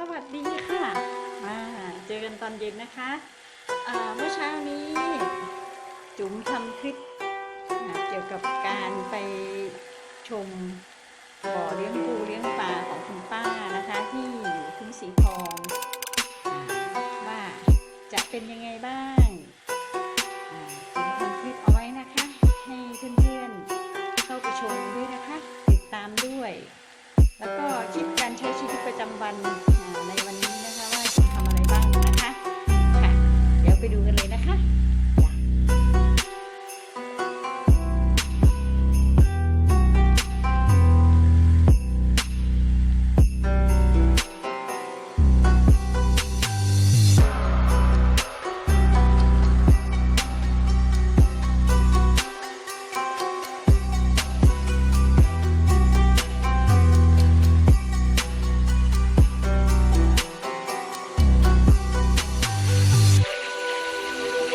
สวัสดีค่ะ มาเจอกันตอนเย็นนะคะเมื่อเช้านี้ จุ๋มทำคลิปเกี่ยวกับการไปชมบ่อเลี้ยงปูเลี้ยงปลาของคุณป้านะคะ ที่อยู่ทุ่งสีทอง ว่าจะเป็นยังไงบ้างจุ๋มทำคลิปเอาไว้นะคะ ให้เพื่อนๆเข้าไปชมด้วยนะคะ ติดตามด้วย แล้วก็คลิปการใช้ชีวิตประจำวัน ดี๋ยวไปดูกันเลย ตอ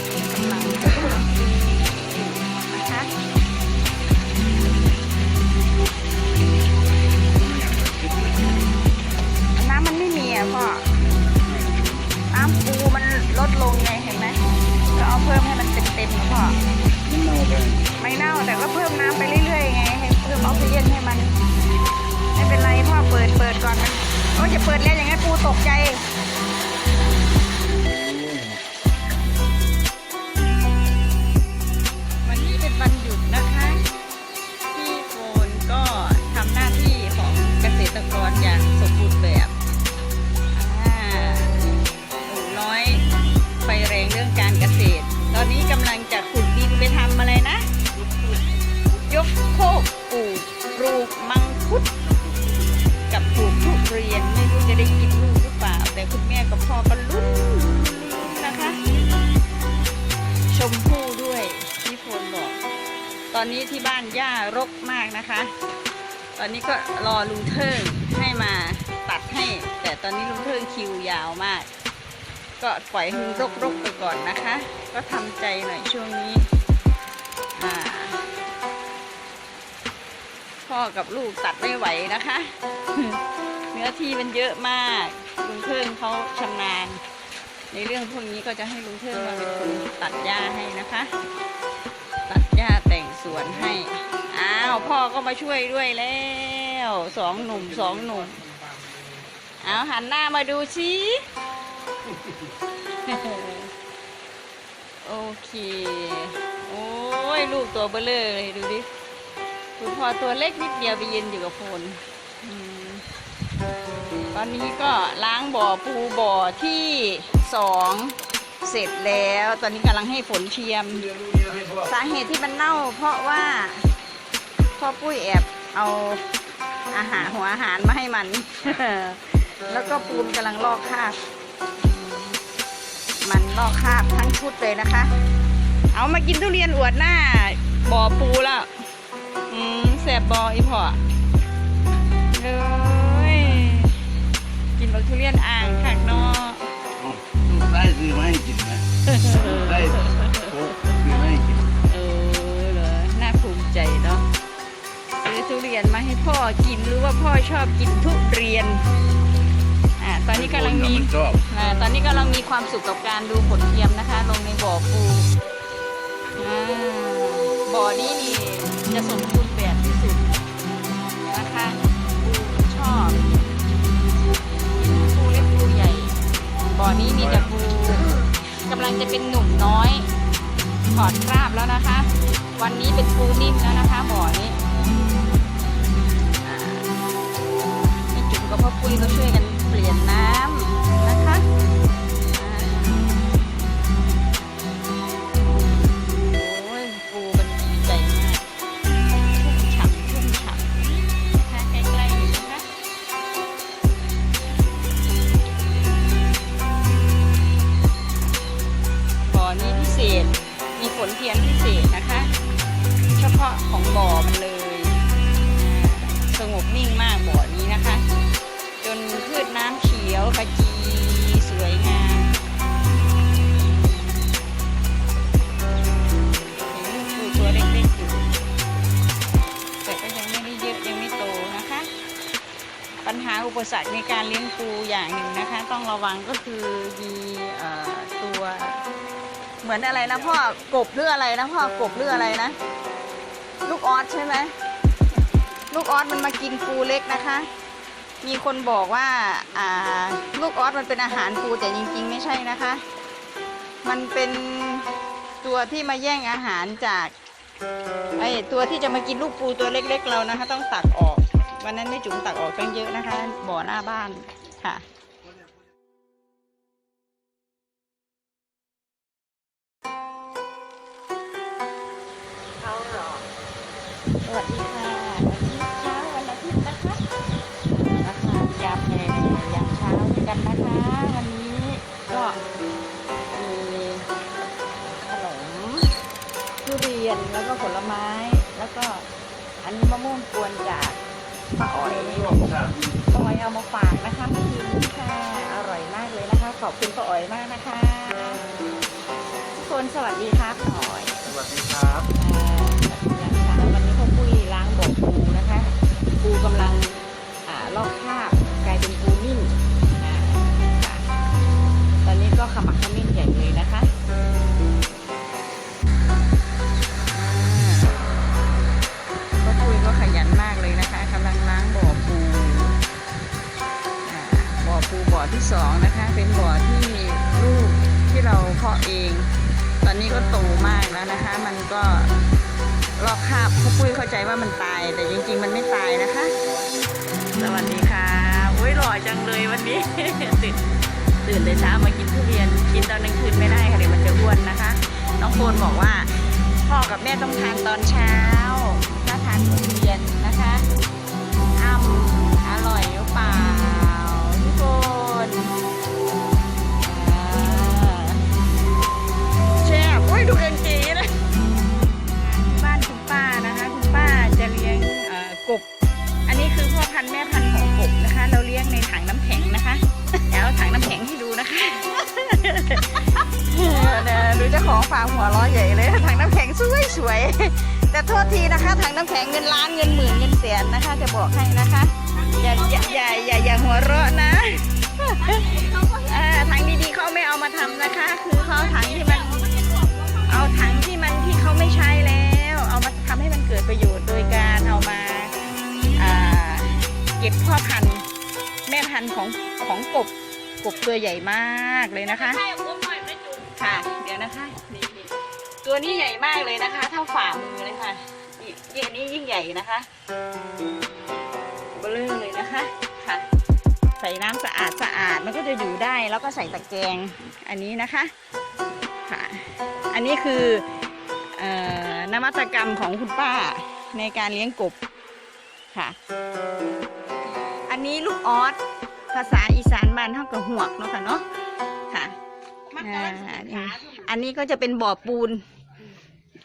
นนี้กำลังจะนะคะน้ำมันไม่มีอะพ่อ น้ำปูมันลดลงไงเห็นไหมก็เอาเพิ่มให้มันเต็มๆนะพ่อมันเน่าไม่เน่าแต่ก็เพิ่มน้ำไปเรื่อยๆไงให้เพิ่มออกซิเจนให้มัน ไม่เป็นไรพ่อเปิดเปิดก่อนมันโอ้จะเปิดแล้วอย่างนั้นปูตกใจ บ้านย่ารกมากนะคะ ตอนนี้ก็รอลุงเทิงให้มาตัดให้ แต่ตอนนี้ลุงเทิงคิวยาวมาก ก็ปล่อยให้รกๆไปก่อนนะคะ ก็ทำใจหน่อยช่วงนี้พ่อกับลูกตัดไม่ไหวนะคะ เนื้อที่มันเยอะมาก ลุงเทิงเขาชำนาญ ในเรื่องพวกนี้ก็จะให้ลุงเทิงมาเป็นคนตัดหญ้าให้นะคะ วนให้ อ้าวพ่อก็มาช่วยด้วยแล้วสองหนุ่มสองหนุ่มเอาหันหน้ามาดูสิโอเค โอ้ยลูกตัวเบลเลอร์เลยดูดิคุณพ่อตัวเล็กนิดเดียวไปยืนอยู่กับโฟนตอนนี้ก็ล้างบ่อปูบ่อที่สอง เสร็จแล้วตอนนี้กำลังให้ฝนเทียม สาเหตุที่มันเน่า เพราะว่าพ่อปุ้ยแอบเอาอาหารหัวอาหารมาให้มัน แล้วก็ปูมกำลังลอกคราบมันลอกคราบทั้งชุดเลยนะคะ เอามากินทุเรียนอวดหน้าบ่อปูแล้วอืมแสบบออีพอเลยกินบักทุเรียนอ่างข้า ให้กินนะได้โค้กซื้อมาให้กินเออเหรอน่าภูมิใจเนาะซื้อทุเรียนมาให้พ่อกินหรือว่าพ่อชอบกินทุเรียนอ่าตอนนี้กำลังมีนชอบอ่าตอนนี้กำลังมีความสุขกับการดูผลเทียมนะคะ ลงในบ่อปูอ่าบ่อนี้นี่จะสมบูรณ์แบบที่สุดนะคะปูชอบปูเล็กปูใหญ่ บ่อนี้มีแต่ปูกำลังจะเป็นหนุ่มน้อยถอดคราบแล้วนะคะ วันนี้เป็นปูนิ่มแล้วนะคะบ่อนี้ไม่จุ๋มกับพ่อปุ้ยก็ช่วยกันเปลี่ยนน้ำ ปัญญหาอุปสรรคในการเลี้ยงปูอย่างหนึ่งนะคะ ต้องระวังก็คือมีตัว เหมือนอะไรนะพ่อกบหรืออะไรนะพ่อกบหรืออะไรนะ ลูกออสใช่ไหมลูกออสมันมากินปูเล็กนะคะ มีคนบอกว่าอ่าลูกออสมันเป็นอาหารปูแต่จริง ๆ ไม่ใช่นะคะ มันเป็นตัวที่มาแย่งอาหารจากไอตัวที่จะมากินลูกปูตัวเล็ก ๆ เรานะคะ ต้องตักออก วันนั้นไม่จุ๋มตักออกตั้งเยอะนะคะ บ่อหน้าบ้านค่ะสวัสดีค่ะวันนี้เช้าวันอาทิตย์นะคะราคายามแลยามเช้าด้วยกันนะคะ วันนี้ก็มีขนมทุเรียนแล้วก็ผลไม้แล้วก็อันนี้มะม่วงกวนจาก ป้าอ้อยป้าอ้อยเอามาฝากนะคะเมื่นี่ค่ะอร่อยมากเลยนะคะ ขอบคุณป้าอ้อยมากนะคะทุกคนสวัสดีครับ สองนะคะ เป็นบ่อที่ลูกที่เราเพาะเอง ตอนนี้ก็โตมากแล้วนะคะ มันก็ลอกคราบพ่อปุ้ยเข้าใจว่ามันตาย แต่จริง ๆ มันไม่ตายนะคะ สวัสดีค่ะโอ้ยหล่อจังเลยวันนี้ ตื่นตื่นแต่เช้ามากินทุเรียนกินตอนกลางคืนไม่ได้ค่ะเดี๋ยวมันจะอ้วนนะคะ น้องโฟนบอกว่าพ่อกับแม่ต้องทานตอนเช้าถ้าทานทุเรียนนะคะอ้ำอร่อยหรือเปล่า นแช่บโอ้ยดูเอ็นจีเลยบ้านคุณป้านะคะ คุณป้าจะเลี้ยงกบ อันนี้คือพ่อพันธุ์แม่พันธุ์ของกบนะคะ เราเลี้ยงในถังน้ำแข็งนะคะเดี๋ยวถังน้ำแข็งให้ดูนะคะเดี๋ยวดูเจ้าของฟาร์มหัวเร้อใหญ่เลยถังน้ำแข็งสวยสวยแต่โทษทีนะคะถังน้ำแข็งเงินล้านเงินหมื่นเงินแสนนะคะ จะบอกให้นะคะอย่าอย่าอย่าอย่าหัวเราะนะ เอ่อถังดีๆเขาไม่เอามาทำนะคะ คือเขาเอาถังที่มัน เอาถังที่มันที่เขาไม่ใช้แล้ว เอามาทำให้มันเกิดประโยชน์โดยการเอามาอ่าเก็บพ่อพันธุ์แม่พันธุ์ของของกบกบตัวใหญ่มากเลยนะคะค่ะ เดี๋ยวนะคะนี่นี่ตัวนี้ใหญ่มากเลยนะคะ เท่าฝ่ามือเลยค่ะนี่นี่อันนี้ยิ่งใหญ่นะคะเบลอเลยนะคะค่ะใส่น้ำสะอาดสะอาดมันก็จะอยู่ได้แล้วก็ใส่ตะแกรงอันนี้นะคะค่ะอันนี้คืออนวัตกรรมของคุณป้าในการเลี้ยงกบค่ะ อันนี้ลูกออสภาษาอีสานบ้านเท่ากับหวกเนาะค่ะเนาะค่ะอันนี้ก็จะเป็นบ่อปูน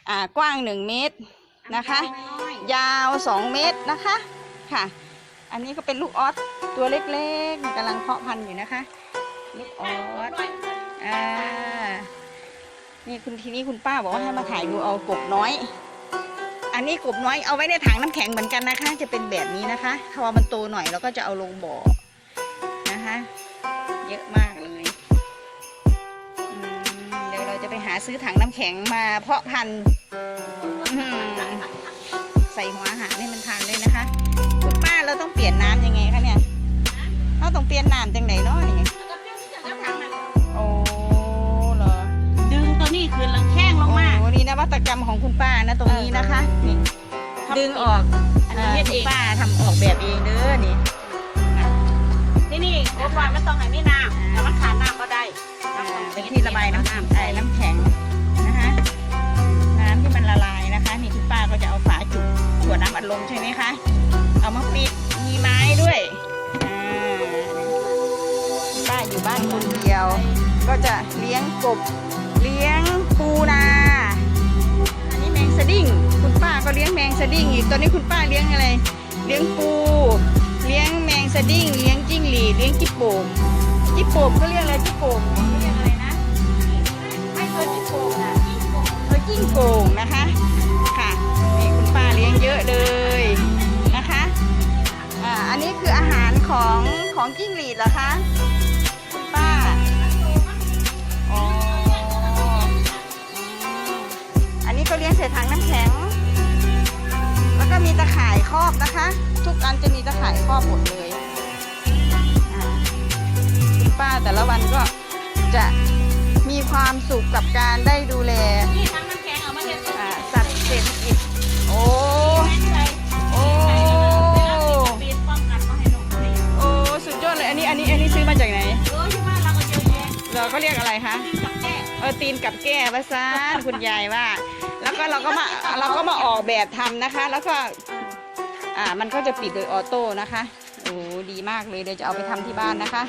อ่ากว้างหนึ่งเมตรนะคะ ยาวสองเมตรนะคะค่ะ อันนี้ก็เป็นลูกออส ตัวเล็กๆกำลังเพาะพันธุ์อยู่นะคะ ลูกออสอ่านี่คุณทีนี้คุณป้าบอกว่าให้มาถ่ายดูเอากบน้อย อันนี้กบน้อยเอาไว้ในถังน้ำแข็งเหมือนกันนะคะ จะเป็นแบบนี้นะคะถ้าว่ามันโตหน่อยเราก็จะเอาลงบ่อนะคะ เยอะมากเลยเดี๋ยวเราจะไปหาซื้อถังน้ำแข็งมาเพาะพันธุ์ใส่หัวอาหารให้มันทานเลยนะคะ คุณป้าเราต้องเปลี่ยนน้ำยังไง เนี่ยเราต้องเปลี่ยนน้ำจังไหนเนาะนี่โอ้เหรอดึงตัวนี้คืนแล้วแข้งลงมาโอ้นี่นวัตกรรมของคุณป้านะตรงนี้นะคะนี่ดึงออกอันนี้คุเอณป้าทำออกแบบเองเด้อนี่นี่นี่กบวานไม่ต้องให้มีน้ำแต่มันขาดน้ำก็ได้เป็นที่ระบายน้ำไอ้น้ำแข็งนะคะน้ำที่มันละลายนะคะ นี่คุณป้าก็จะเอาฝาจุกขวดน้ำอัดลมใช่ไหมคะเอามาปิด ยวก็จะเลี้ยงกบเลี้ยงปูนาอันนี้แมงสดิ้งคุณป้าก็เลี้ยงแมงสดิ้งอีกตอนนี้คุณป้าเลี้ยงอะไร เลี้ยงปู เลี้ยงแมงสดิ้งเลี้ยงจิ้งหรีดเลี้ยงจิ๊บโป่มจิ๊บโป่มก็เรียกอะไรจิ๊บโป่มเขาเรียกอะไรนะไม่เคยจิ๊บโป่มนะเคยจิ้งโป่งนะคะค่ะนี่คุณป้าเลี้ยงเยอะเลยนะคะอ่าอันนี้คืออาหารขของของจิ้งหรีดเหรอคะ ใส่ถังน้ำแข็ง แล้วก็มีตะข่ายครอบนะคะ ทุกอันจะมีตะข่ายครอบหมดเลยอ่าคุณป้าแต่ละวันก็จะมีความสุขกับการได้ดูแลนี่ทั้งน้ำแข็งเอามาเทใส่อ่าสัตว์เศรษฐกิจโอ้แม่นเลยโอ้ใส่แล้วเวลาปิดป้องกันไม่ให้นกเข้าไปโอ้สุดยอดเลยอันนี้อันนี้อันนี้ซื้อมาจากไหนเออที่บ้านเราก็เยอะแยะเราก็เรียกอะไรคะกินกับแก้เออตีนกับแก้ภาษานคุณยายว่าแล้ว ก็เราก็มาเราก็มาออกแบบทำนะคะ แล้วก็อ่ามันก็จะปิดโดยออโต้นะคะโอ้ดีมากเลยเดี๋ยวจะเอาไปทำที่บ้านนะคะ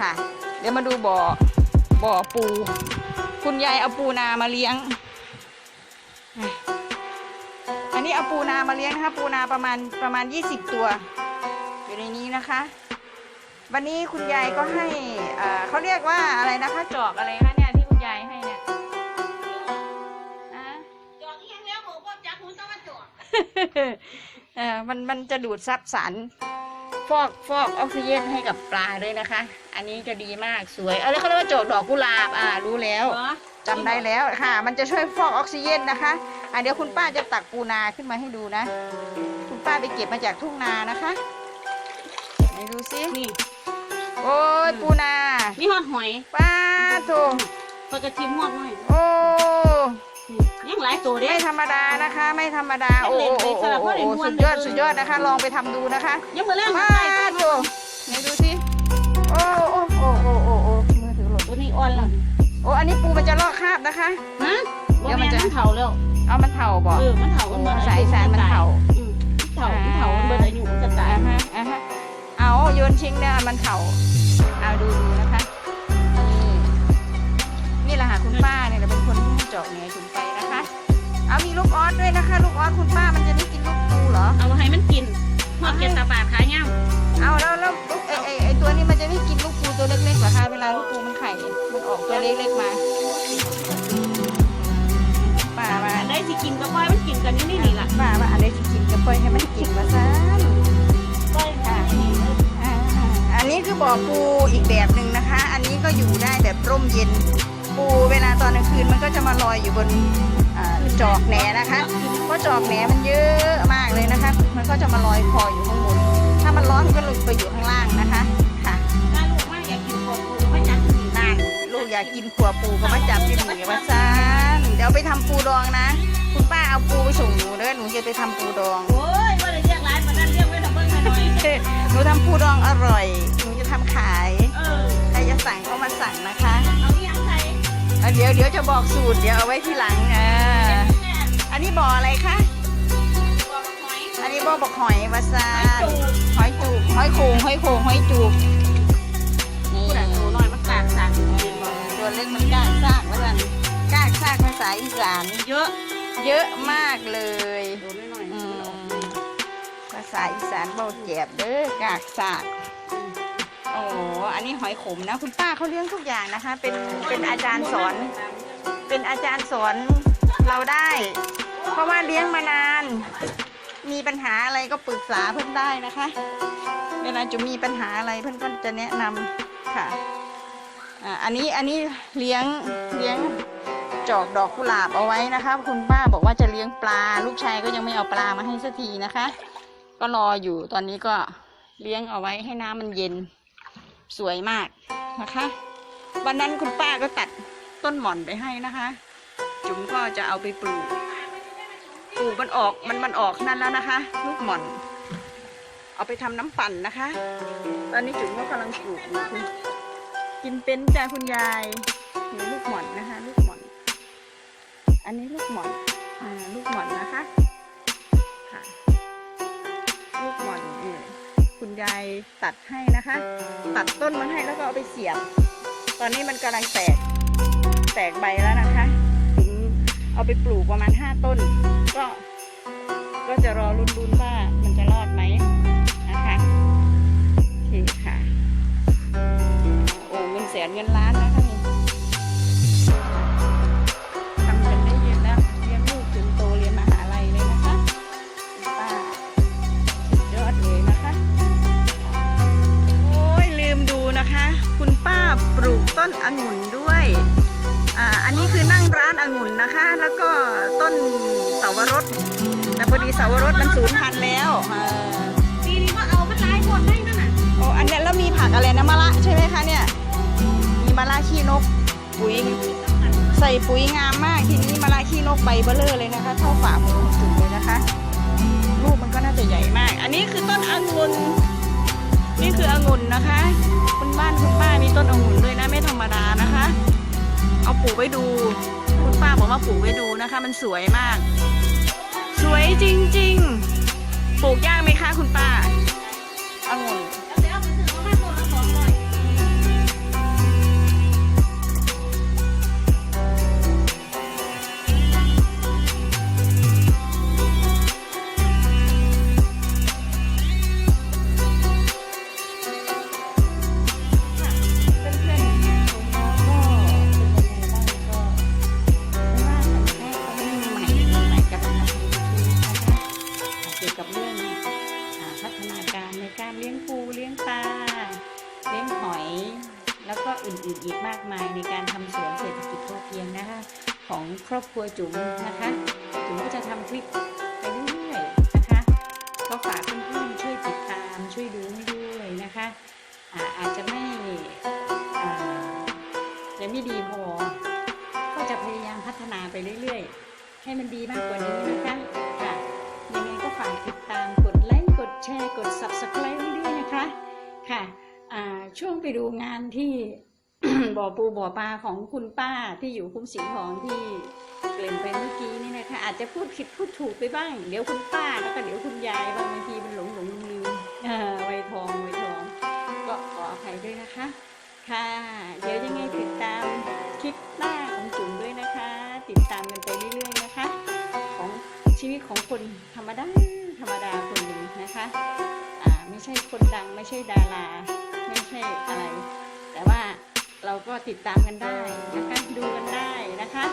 ค่ะ เดี๋ยวมาดูบ่อบ่อปู คุณยายเอาปูนามาเลี้ยง อันนี้เอาปูนามาเลี้ยงนะคะ ปูนาประมาณประมาณ 20 ตัว อยู่ในนี้นะคะวันนี้คุณยายก็ให้เอ่อเขาเรียกว่าอะไรนะคะจอกอะไรคะเนี่ย เออมันมันจะดูดซับสารฟอกฟอกออกซิเจนให้กับปลาด้วยนะคะ อันนี้จะดีมากสวย เอาแล้วเขาเรียกว่าจอกดอกกุหลาบ อ่า รู้แล้วเหรอจำได้แล้วค่ะ มันจะช่วยฟอกออกซิเจนนะคะ อะเดี๋ยวคุณป้าจะตักปูนาขึ้นมาให้ดูนะ คุณป้าไปเก็บมาจากทุ่งนานะคะไหนดูซินี่ โอ้ยปูนา นี่หอดหอยป้าโถพอกระทิมหอดหน่อยโอ้นี่ ยังหลายตัวเด้ ไม่ธรรมดานะคะ ไม่ธรรมดา โอ้โอ้โอ้โอ้โอ้โอ้สุดยอดสุดยอดนะคะ ลองไปทำดูนะคะยังมาเล่นป้าใส่โถไหนดูสิโอ้โอ้โอ้โอ้โอ้โอ้มือถือหล่นตัวนี้อ่อนแล้วโอ้อันนี้ปูมันจะลอกคราบนะคะฮะเดี๋เดี๋ยยววมัมันนจะจะเถาแล้วเอามันเถ่าบอกเออมันเถามันเบิดภาษาอีสานมันเถาอืมเถามันเถามันเบิดอายุมันจะตายอ่าฮะอ่าฮะเอาโยนชิงเนี่ยมันเข่าเอาดูดูนะ หอดเกล็ดตาบาดขายย่างเอาแล้วแล้วลูกไอไอไอตัวนี้มันจะไม่กินลูกปูตัวเล็กๆเหรอคะเวลาลูกปูมันไข่ มันออกตัวเล็กๆมาป้ามาอันได้สิกินก็ปล่อยมันกินกันนี่นี่นี่ล่ะป้าว่าอะไรจะกินก็ปล่อยให้มันกินมาซะปล่อยค่ะอ่าอันนี้คือบ่อปูอีกแบบหนึ่งนะคะ อันนี้ก็อยู่ได้แบบร่มเย็น ปูเวลาตอนกลางคืนมันก็จะมาลอยอยู่บนอ่า จอกแหนนะคะเพราะจอกแหนมันเยอะมากเลยนะคะ มันก็จะมาลอยคออยู่ข้างบนถ้ามันร้อนมันก็หลุดไปอยู่ข้างล่างนะคะค่ะถ้าลูกมากอยากกินปวดปูไม่จักกินนั่นลูกอยากกินขัวปูก็มาจับที่หนีมาซานเดี๋ยวไปทำปูดองนะ คุณป้าเอาปูไปส่งหนูเด้อหนูจะไปทำปูดองโอ้ยว่าได้เรียกร้านมันนั่นเรียกไว้ทำเบิ้งหน่อยหนูทำปูดองอร่อยหนูจะทำขายเออใครจะสั่งก็มาสั่งนะคะเอาเลี้ยงใส่อะเดี๋ยวเดี๋ยวจะบอกสูตรเดี๋ยวเอาไว้ที่หลังอ่า บ่อบอกหอยวาซานหอยจูบหอยโขงหอยโขงหอยจูบนี่ตัวน้อยมันกากสั่งตัวเล็กมันกากซากวาซานกากซากภาษาอีสานเยอะ เยอะมากเลยตัวน้อยภาษาอีสานเบาแจบเด้อกากซากโอ้อันนี้หอยขมนะ คุณป้าเขาเลี้ยงทุกอย่างนะคะ เป็นเป็นอาจารย์สอน เป็นอาจารย์สอนเราได้ เพราะว่าเลี้ยงมานาน มีปัญหาอะไรก็ปรึกษาเพื่อนได้นะคะ เวลาจะมีปัญหาอะไรเพื่อนก็จะแนะนำค่ะอ่าอันนี้อันนี้เลี้ยงเลี้ยงจอกดอกกุหลาบเอาไว้นะคะคุณป้าบอกว่าจะเลี้ยงปลา ลูกชายก็ยังไม่เอาปลามาให้สักทีนะคะ ก็รออยู่ตอนนี้ก็เลี้ยงเอาไว้ให้น้ำมันเย็นสวยมากนะคะ วันนั้นคุณป้าก็ตัดต้นหม่อนไปให้นะคะ จุ๋มก็จะเอาไปปลูก ปลูกมันออกมันมันออกนั่นแล้วนะคะ ลูกหม่อน เอาไปทำน้ำปั่นนะคะ ตอนนี้จุ๋มก็กำลังปลูกอยู่คุณกินเป็นจ้าคุณยายนี่ลูกหม่อนนะคะ ลูกหม่อน อันนี้ลูกหม่อนอ่าลูกหม่อนนะคะค่ะลูกหม่อนนี่คุณยายตัดให้นะคะ ตัดต้นมันให้แล้วก็เอาไปเสียบ ตอนนี้มันกำลังแตกแตกใบแล้วนะคะ เอาไปปลูกประมาณห้าต้น ก็ก็จะรอรุ้นๆว่ามันจะรอดไหมนะคะโอเคค่ะ โอ้เงินแสนเงินล้านนะคะนี่ทำเงินได้เยอะแล้วเลี้ยงลูกถึงโตเรียนมหาลัยเลยนะคะป้าสุดยอดเลยนะคะคุณป้าปลูกต้นองุ่นด้วย องุ่นนะคะ แล้วก็ต้นเสาวรสแต่พอดีเสาวรสมันสูญพันธุ์แล้วเออปีนี้ก็เอามาหลายคนได้นั่นน่ะโอ้อันเนี้ยแล้วมีผักอะไรนะมะละใช่ไหมคะเนี่ย มีมะละขี้นกปุ๋ยใส่ปุ๋ยงามมากทีนี้มะละขี้นกใบเบลเลอร์เลยนะคะ เท่าฝ่ามือจุ่มเลยนะคะลูกมันก็น่าจะใหญ่มาก อันนี้คือต้นองุ่นนี่คือองุ่นนะคะคุณบ้านคุณป้ามีต้นองุ่นด้วยนะไม่ธรรมดานะคะ เอาปลูกไว้ดู คุณป้าบอกว่าปลูกไว้ดูนะคะ มันสวยมาก สวยจริง ๆ ปลูกยากไหมคะคุณป้าองุ่น นะคะจุ๋มก็จะทำคลิปไปเรื่อยๆนะคะ ก็ฝากเพื่อนๆช่วยติดตามช่วยดูให้ด้วยนะคะอาอาจจะไม่ยังไม่ดีพอ ก็จะพยายามพัฒนาไปเรื่อยๆ ให้มันดีมากกว่านี้นะคะค่ะยังไงก็ฝากติดตามกดไลค์กดแชร์กด subscribe ด้วยนะคะค่ะช่วงไปดูงานที่บ่อปูบ่อปลาของคุณป้าที่อยู่คุ้มสีทองที่ เกริ่นไปเมื่อกี้นี่นะคะ อาจจะพูดผิดพูดถูกไปบ้าง เดี๋ยวคุณป้าแล้วก็เดี๋ยวคุณยายบางทีมันหลงหลงลืมลืมๆอ่าไวทองไวทอง ก็ขออภัยด้วยนะคะ ค่ะ เดี๋ยวยังไงติดตามคลิปหน้าของจุ๋มด้วยนะคะ ติดตามกันไปเรื่อยๆนะคะ ของชีวิตของคนธรรมดาธรรมดาคนหนึ่งนะคะอ่าไม่ใช่คนดังไม่ใช่ดาราไม่ใช่อะไร แต่ว่าเราก็ติดตามกันได้นะคะดูกันได้นะคะ